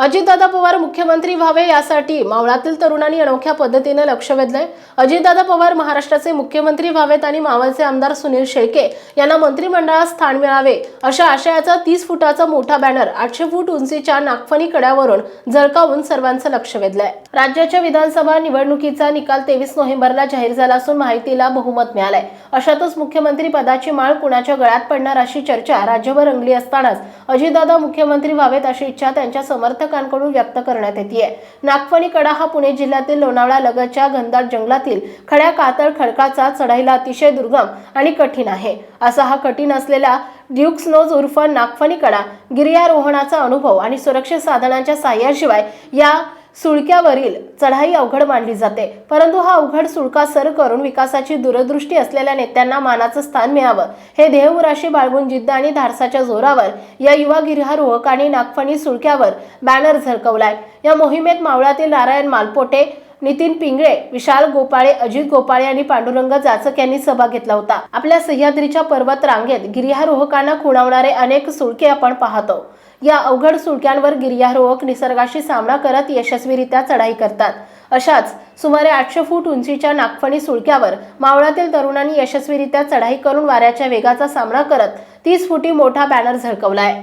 अजितदादा पवार मुख्यमंत्री व्हावे यासाठी मावळातील तरुणांनी अनोख्या पद्धतीने लक्ष वेधलंय. अजितदादा पवार महाराष्ट्राचे मुख्यमंत्री व्हावेत आणि मावळचे आमदार सुनील शेळके यांना मंत्रिमंडळात स्थान मिळावे अशा आशयाचा तीस फुटाचा मोठा बॅनर आठशे फूट उंचीच्या नागफणी कड्यावरून झळकावून सर्वांचं लक्ष वेधलंय. राज्याच्या विधानसभा निवडणुकीचा निकाल तेवीस नोव्हेंबरला जाहीर झाला असून माहितीला बहुमत मिळालंय. अशातच मुख्यमंत्री पदाची माळ कुणाच्या गळ्यात पडणार अशी चर्चा राज्यभर रंगली असतानाच अजितदादा मुख्यमंत्री व्हावेत अशी इच्छा त्यांच्या समर्थकांकडून व्यक्त करण्यात येते नागफणी कडा हा पुणे जिल्ह्यातील लोणावळा लगतच्या घनदाट जंगलातील खड्या कातळ खडकाचा चढाईला अतिशय दुर्गम आणि कठीण आहे. असा हा कठीण असलेला ड्यूक्सनोज उर्फ नागफणी कडा गिर्यारोहणाचा अनुभव आणि सुरक्षित साधनांच्या सहाय्याशिवाय या सुळक्यावरील चढाई अवघड मानली जाते. परंतु हा अवघड सुळका सर करून विकासाची दूरदृष्टी असलेल्या नेत्यांना मानाचं स्थान मिळावं. हे ध्येयउराशी बाळगून जिद्द आणि धाडसाच्या जोरावर या युवा गिर्यारोहकांनी नागफणी सुळक्यावर बॅनर झळकवलाय. या मोहिमेत मावळातील नारायण मालपोटे नितीन पिंगळे विशाल गोपाळे अजित गोपाळे आणि पांडुरंग जाचक यांनी सहभाग घेतला होता. आपल्या सह्याद्रीच्या पर्वत रांगेत गिर्यारोहकांना खुणावणारे अनेक सुळके आपण पाहतो. या अवघड सुळक्यांवर गिर्यारोहक निसर्गाशी सामना करत यशस्वीरित्या चढाई करतात. अशाच सुमारे आठशे फूट उंचीच्या नागफणी सुळक्यावर मावळातील तरुणांनी यशस्वीरित्या चढाई करून वाऱ्याच्या वेगाचा सामना करत तीस फुटी मोठा बॅनर झळकवलाय.